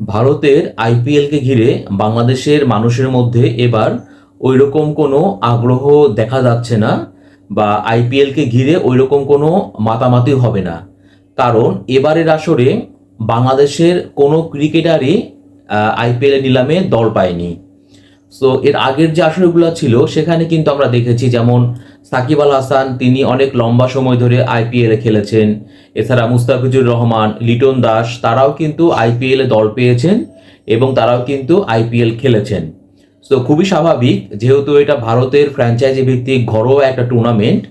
ভারতের আইপিএলকে ঘিরে বাংলাদেশের মানুষের মধ্যে এবার ওই রকম কোনো আগ্রহ দেখা যাচ্ছে না বা আইপিএলকে ঘিরে ওই রকম কোনো মাতামাতি হবে না। কারণ এবারের আসরে বাংলাদেশের কোনো ক্রিকেটারই আইপিএল নিলামে দল পায়নি। সো এর আগের যে আসরগুলো ছিল, সেখানে কিন্তু আমরা দেখেছি যেমন সাকিব আল হাসান, তিনি অনেক লম্বা সময় ধরে আইপিএলে খেলেছেন। এছাড়া মুস্তাফিজুর রহমান, লিটন দাস, তারাও কিন্তু আইপিএলে দল পেয়েছেন এবং তারাও কিন্তু আইপিএল খেলেছেন। সো খুবই স্বাভাবিক, যেহেতু এটা ভারতের ফ্র্যাঞ্চাইজি ভিত্তিক ঘরোয়া একটা টুর্নামেন্ট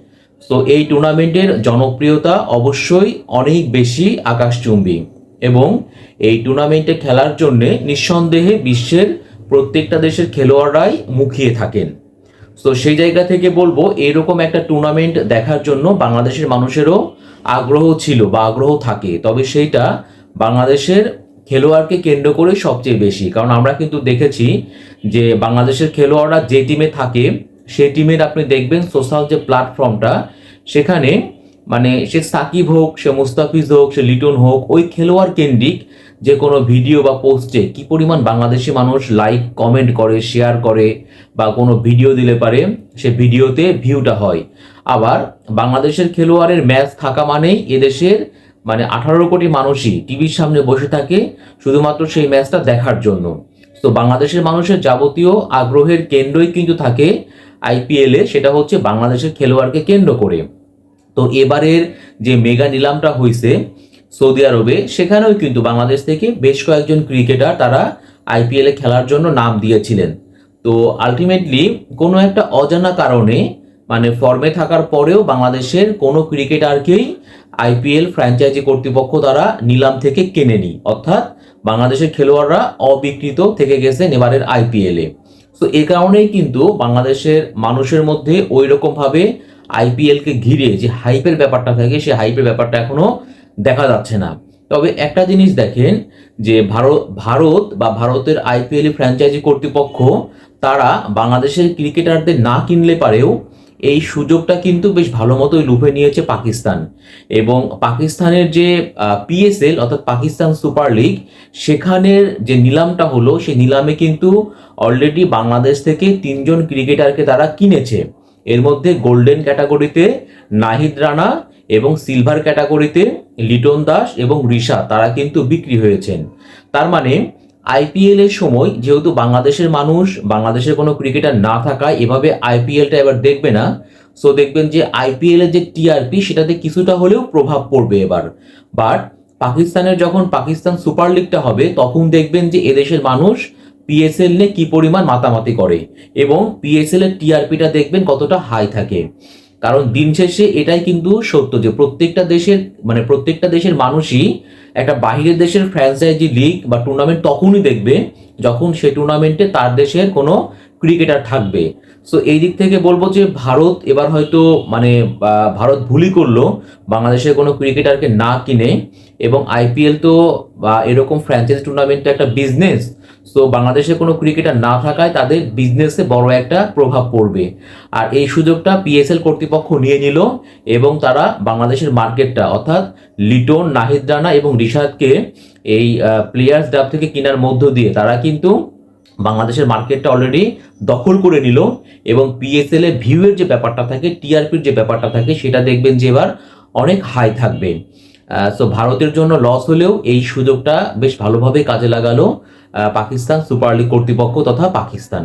সো এই টুর্নামেন্টের জনপ্রিয়তা অবশ্যই অনেক বেশি আকাশচুম্বী এবং এই টুর্নামেন্টে খেলার জন্যে নিঃসন্দেহে বিশ্বের প্রত্যেকটা দেশের খেলোয়াড়রাই মুখিয়ে থাকেন। তো সেই জায়গা থেকে বলব, এরকম একটা টুর্নামেন্ট দেখার জন্য বাংলাদেশের মানুষেরও আগ্রহ ছিল বা আগ্রহ থাকে। তবে সেইটা বাংলাদেশের খেলোয়াড়কে কেন্দ্র করে সবচেয়ে বেশি। কারণ আমরা কিন্তু দেখেছি যে বাংলাদেশের খেলোয়াড়রা যে টিমে থাকে সেই টিমের আপনি দেখবেন সোশ্যাল যে প্ল্যাটফর্মটা সেখানে মানে সে সাকিব হোক, সে মুস্তাফিজ হোক, সে লিটন হোক, ওই খেলোয়াড় কেন্দ্রিক যে কোনো ভিডিও বা পোস্টে কি পরিমাণ বাংলাদেশি মানুষ লাইক কমেন্ট করে শেয়ার করে বা কোনো ভিডিও দিলে পারে, সে ভিডিওতে ভিউটা হয়। আবার বাংলাদেশের খেলোয়াড়ের ম্যাচ থাকা মানেই এদেশের মানে আঠারো কোটি মানুষই টিভির সামনে বসে থাকে শুধুমাত্র সেই ম্যাচটা দেখার জন্য। তো বাংলাদেশের মানুষের যাবতীয় আগ্রহের কেন্দ্রই কিন্তু থাকে আইপিএলে সেটা হচ্ছে বাংলাদেশের খেলোয়াড়কে কেন্দ্র করে। তো এবারের যে মেগা নিলামটা হয়েছে সৌদি আরবে, সেখানেও কিন্তু বাংলাদেশ থেকে বেশ কয়েকজন ক্রিকেটার তারা আইপিএলে খেলার জন্য নাম দিয়েছিলেন। তো আলটিমেটলি কোনো একটা অজানা কারণে মানে ফর্মে থাকার পরেও বাংলাদেশের কোনো ক্রিকেটারকেই আইপিএল ফ্র্যাঞ্চাইজি কর্তৃপক্ষ তারা নিলাম থেকে কেনেনি। অর্থাৎ বাংলাদেশের খেলোয়াড়রা অবিকৃত থেকে গেছেন এবারের আইপিএলে তো এ কারণেই কিন্তু বাংলাদেশের মানুষের মধ্যে ওই রকমভাবে আইপিএলকে ঘিরে যে হাইপের ব্যাপারটা থাকে, সেই হাইপের ব্যাপারটা এখনও দেখা যাচ্ছে না। তবে একটা জিনিস দেখেন যে ভারত ভারত বা ভারতের আইপিএল ফ্র্যাঞ্চাইজি কর্তৃপক্ষ, তারা বাংলাদেশের ক্রিকেটারদের না কিনলে পারেও এই সুযোগটা কিন্তু বেশ ভালো মতোই লুফে নিয়েছে পাকিস্তান। এবং পাকিস্তানের যে পিএসএল অর্থাৎ পাকিস্তান সুপার লিগ, সেখানের যে নিলামটা হলো, সেই নিলামে কিন্তু অলরেডি বাংলাদেশ থেকে তিনজন ক্রিকেটারকে তারা কিনেছে। এর মধ্যে গোল্ডেন ক্যাটাগরিতে নাহিদ রানা এবং সিলভার ক্যাটাগরিতে লিটন দাস এবং ঋষা তারা কিন্তু বিক্রি হয়েছেন। তার মানে আইপিএল এর সময় যেহেতু বাংলাদেশের মানুষ, বাংলাদেশের কোনো ক্রিকেটার না থাকায় এভাবে আইপিএলটা এবার দেখবে না। সো দেখবেন যে আইপিএল এর যে টিআরপি সেটাতে কিছুটা হলেও প্রভাব পড়বে এবার। বাট পাকিস্তানের যখন পাকিস্তান সুপার লিগটা হবে, তখন দেখবেন যে এদেশের মানুষ পিএসএল নিয়ে কি পরিমাণ মাতামাতি করে? এবং পিএসএল এর টিআরপিটা দেখবেন কতটা হাই থাকে। কারণ দিন শেষে এটাই কিন্তু সত্য যে প্রত্যেকটা দেশের মানে প্রত্যেকটা দেশের মানুষই একটা বাহিরের দেশের ফ্র্যাঞ্চাইজি লিগ বা টুর্নামেন্ট তখনই দেখবে যখন সে টুর্নামেন্টে তার দেশের কোনো ক্রিকেটার থাকবে। সো এই দিক থেকে বলব যে ভারত এবার হয়তো মানে ভারত ভুলই করল, বাংলাদেশের কোনো ক্রিকেটারকে না কিনে, এবং আইপিএল তো, বা এরকম ফ্র্যাঞ্চাইজি টুর্নামেন্ট একটা বিজনেস সো বাংলাদেশে কোনো ক্রিকেটার না থাকায় তাদের বিজনেসে বড় একটা প্রভাব পড়বে। আর এই সুযোগটা পিএসএল কর্তৃপক্ষ নিয়ে নিল, এবং তারা বাংলাদেশের মার্কেটটা, অর্থাৎ লিটন, নাহিদ রানা এবং রিশাদকে এই প্লেয়ার্স ডাব থেকে কেনার মধ্য দিয়ে, তারা কিন্তু বাংলাদেশের মার্কেটটা অলরেডি দখল করে নিল এবং পিএসএল এর ভিউয়ের যে ব্যাপারটা থাকে টিআরপির যে ব্যাপারটা থাকে, সেটা দেখবেন যে এবার অনেক হাই থাকবে। সো ভারতের জন্য লস হলেও এই সুযোগটা বেশ ভালোভাবে কাজে লাগালো পাকিস্তান সুপার লিগ কর্তৃপক্ষ তথা পাকিস্তান।